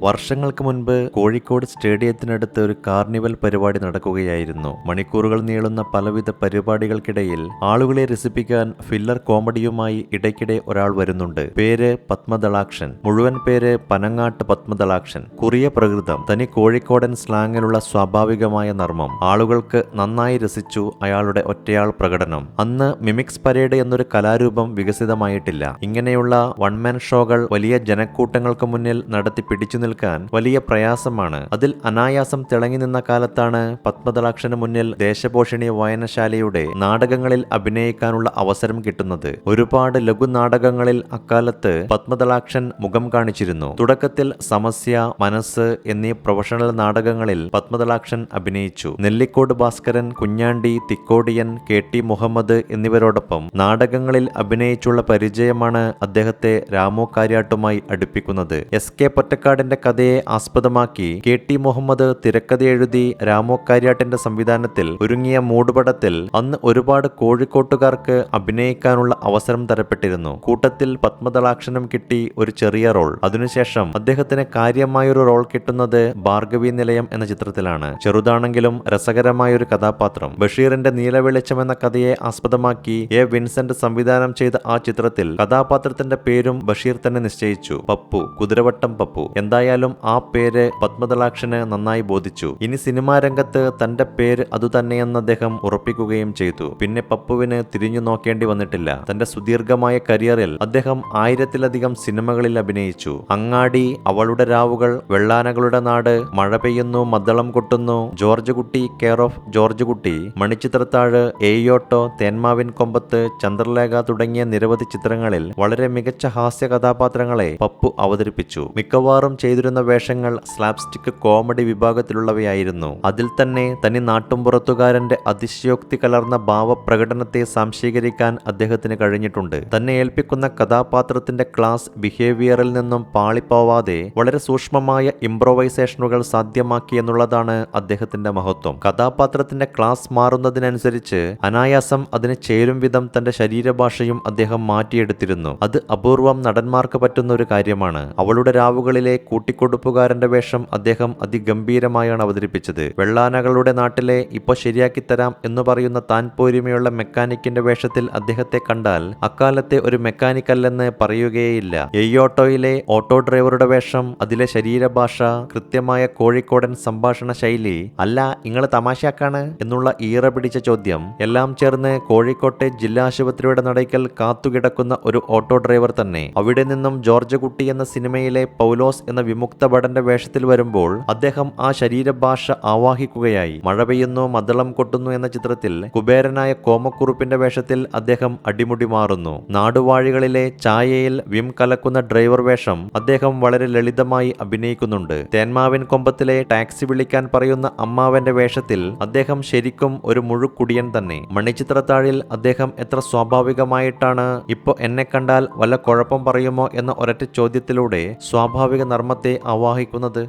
വർഷങ്ങൾക്ക് മുൻപ് കോഴിക്കോട് സ്റ്റേഡിയത്തിനടുത്ത് ഒരു കാർണിവൽ പരിപാടി നടക്കുകയായിരുന്നു. മണിക്കൂറുകൾ നീളുന്ന പലവിധ പരിപാടികൾക്കിടയിൽ ആളുകളെ രസിപ്പിക്കാൻ ഫില്ലർ കോമഡിയുമായി ഇടയ്ക്കിടെ ഒരാൾ വരുന്നുണ്ട്. പേര് പത്മദളാക്ഷൻ. മുഴുവൻ പേര് പനങ്ങാട്ട് പത്മദളാക്ഷൻ. കുറിയ പ്രകൃതം. തനി കോഴിക്കോടൻ സ്ലാങ്ങിലുള്ള സ്വാഭാവികമായ നർമ്മം. ആളുകൾക്ക് നന്നായി രസിച്ചു അയാളുടെ ഒറ്റയാൾ പ്രകടനം. അന്ന് മിമിക്സ് പരേഡ് എന്നൊരു കലാരൂപം വികസിതമായിട്ടില്ല. ഇങ്ങനെയുള്ള വൺമാൻ ഷോകൾ വലിയ ജനക്കൂട്ടങ്ങൾക്ക് മുന്നിൽ നടത്തി പിടിച്ചു നിൽക്കാൻ വലിയ പ്രയാസമാണ്. അതിൽ അനായാസം തിളങ്ങി നിന്ന കാലത്താണ് പത്മതലാക്ഷന് മുന്നിൽ ദേശപോഷിണി വായനശാലയുടെ നാടകങ്ങളിൽ അഭിനയിക്കാനുള്ള അവസരം കിട്ടുന്നത്. ഒരുപാട് ലഘുനാടകങ്ങളിൽ അക്കാലത്ത് പത്മദളാക്ഷൻ മുഖം കാണിച്ചിരുന്നു. തുടക്കത്തിൽ സമസ്യ മനസ്സ് എന്നീ പ്രൊഫഷണൽ നാടകങ്ങളിൽ പത്മദളാക്ഷൻ അഭിനയിച്ചു. നെല്ലിക്കോട് ഭാസ്കരൻ കുഞ്ഞാണ്ടി തിക്കോടിയൻ കെ ടി മുഹമ്മദ് എന്നിവരോടൊപ്പം നാടകങ്ങളിൽ അഭിനയിച്ചുള്ള പരിചയമാണ് അദ്ദേഹത്തെ രാമു കാര്യാട്ടുമായി അടുപ്പിക്കുന്നത്. എസ് കെ പൊറ്റക്കാടിന്റെ കഥയെ ആസ്പദമാക്കി കെ ടി മുഹമ്മദ് തിരക്കഥ എഴുതി രാമു സംവിധാനത്തിൽ ഒരുങ്ങിയ മൂടുപടത്തിൽ അന്ന് ഒരുപാട് കോഴിക്കോട്ടുകാർക്ക് അഭിനയിക്കാനുള്ള അവസരം തരപ്പെട്ടിരുന്നു. കൂട്ടത്തിൽ പത്മതളാക്ഷനം കിട്ടി ഒരു ചെറിയ റോൾ. അതിനുശേഷം അദ്ദേഹത്തിന് കാര്യമായൊരു റോൾ കിട്ടുന്നത് ഭാർഗവി നിലയം എന്ന ചിത്രത്തിലാണ്. ചെറുതാണെങ്കിലും രസകരമായൊരു കഥാപാത്രം. ബഷീറിന്റെ നീലവെളിച്ചം എന്ന കഥയെ ആസ്പദമാക്കി എ വിൻസെന്റ് സംവിധാനം ചെയ്ത ആ ചിത്രത്തിൽ കഥാപാത്രത്തിന്റെ പേരും ബഷീർ തന്നെ നിശ്ചയിച്ചു. പപ്പു കുതിരവട്ടം പപ്പു. എന്തായാലും ആ പേര് പത്മദളാക്ഷന് നന്നായി ബോധിച്ചു. ഇനി സിനിമാ രംഗത്ത് തന്റെ പേര് അതുതന്നെയെന്ന് അദ്ദേഹം ഉറപ്പിക്കുകയും ചെയ്തു. പിന്നെ പപ്പുവിന് തിരിഞ്ഞു നോക്കേണ്ടി വന്നിട്ടില്ല. തന്റെ സുദീർഘമായ കരിയറിൽ അദ്ദേഹം ആയിരത്തിലധികം സിനിമകളിൽ അഭിനയിച്ചു. അങ്ങാടി അവളുടെ രാവുകൾ Vellanakalude Nadu Mazha Peyyunnu Maddalam Kottunnu George Kutty care of George Kutty Manichitrathazhu ഏയോട്ടോ Thenmavin കൊമ്പത്ത് ചന്ദ്രലേഖ തുടങ്ങിയ നിരവധി ചിത്രങ്ങളിൽ വളരെ മികച്ച ഹാസ്യ കഥാപാത്രങ്ങളെ പപ്പു അവതരിപ്പിച്ചു. മിക്കവാറും ചെയ്തിരുന്ന വേഷങ്ങൾ സ്ലാപ്സ്റ്റിക് കോമഡി വിഭാഗത്തിലുള്ളവയായിരുന്നു. അതിൽ തന്നെ തനി നാട്ടുംപുറത്തുകാരന്റെ അതിശയോക്തി കലർന്ന ഭാവപ്രകടനത്തെ സംശീകരിക്കാൻ അദ്ദേഹത്തിന് കഴിഞ്ഞിട്ടുണ്ട്. തന്നെ ഏൽപ്പിക്കുന്ന കഥാപാത്രത്തിന്റെ ക്ലാസ് ബിഹേവിയറിൽ നിന്നും പാളിപ്പോവാതെ വളരെ സൂക്ഷ്മമായ ഇംപ്രൊവൈസേഷനുകൾ സാധ്യമാക്കി എന്നുള്ളതാണ് അദ്ദേഹത്തിന്റെ മഹത്വം. കഥാപാത്രത്തിന്റെ ക്ലാസ് മാറുന്നതിനനുസരിച്ച് അനായാസം അതിന് ചേരും വിധം തന്റെ ശരീരഭാഷയും അദ്ദേഹം മാറ്റിയെടുത്തിരുന്നു. അത് അപൂർവം നടന്മാർക്ക് പറ്റുന്ന ഒരു കാര്യമാണ്. അവളുടെ രാവുകളിലെ കൂട്ടിക്കൊടുപ്പുകാരന്റെ വേഷം അദ്ദേഹം അതിഗംഭീരമായാണ് അവതരിപ്പിച്ചത്. വെള്ളാനകളുടെ നാട്ടിലെ ഇപ്പൊ ശരിയാക്കി തരാം എന്ന് പറയുന്ന താൻ പോരിമയുള്ള മെക്കാനിക്കിന്റെ വേഷത്തിൽ അദ്ദേഹത്തെ കണ്ടാൽ അക്കാലത്തെ ഒരു മെക്കാനിക് അല്ലെന്ന് പറയുകയേയില്ല. എയ്യോട്ടോയിലെ ഓട്ടോ ഡ്രൈവറുടെ വേഷം അതിലെ ശരീരഭാഷ കൃത്യമായ കോഴിക്കോടൻ സംഭാഷണ ശൈലി അല്ല നിങ്ങൾ തമാശയാക്കാണ് എന്നുള്ള ഈറ പിടിച്ച ചോദ്യം. എല്ലാം ചേർന്ന് കോഴിക്കോട്ടെ ജില്ലാ ആശുപത്രിയുടെ നടയ്ക്കൽ കാത്തുകിടക്കുന്ന ഒരു ഓട്ടോ ഡ്രൈവർ തന്നെ. അവിടെ നിന്നും ജോർജ് കുട്ടി എന്ന സിനിമയിലെ പൗലോസ് എന്ന വിമുക്ത ഭടന്റെ വേഷത്തിൽ വരുമ്പോൾ അദ്ദേഹം ആ ശരീരഭാഷ ആവാഹിക്കുകയായി. മഴ പെയ്യുന്നു മദ്ദളം കൊട്ടുന്നു എന്ന ചിത്രത്തിൽ കുബേരനായ കോമക്കുറുപ്പിന്റെ വേഷത്തിൽ അദ്ദേഹം അടിമുടി മാറുന്നു. നാടുവാഴികളിലെ ചായയിൽ വിം കലക്കുന്ന ഡ്രൈവർ വേഷം അദ്ദേഹം വളരെ ലളിതമായി അഭിനയിക്കുന്നുണ്ട്. തേന്മാവിൻ കൊമ്പത്തിലെ ടാക്സി വിളിക്കാൻ പറയുന്ന അമ്മാവന്റെ വേഷത്തിൽ അദ്ദേഹം ശരിക്കും ഒരു മുഴുക്കുടിയൻ തന്നെ. മണിച്ചിത്രത്താഴിൽ അദ്ദേഹം എത്ര സ്വാഭാവികമായിട്ടാണ് ഇപ്പോ എന്നെ കണ്ടാൽ വല്ല കുഴപ്പം പറയുമോ എന്ന ഒരൊറ്റ ചോദ്യത്തിലൂടെ സ്വാഭാവിക നർമ്മത്തെ ആവാഹിക്കുന്നത്?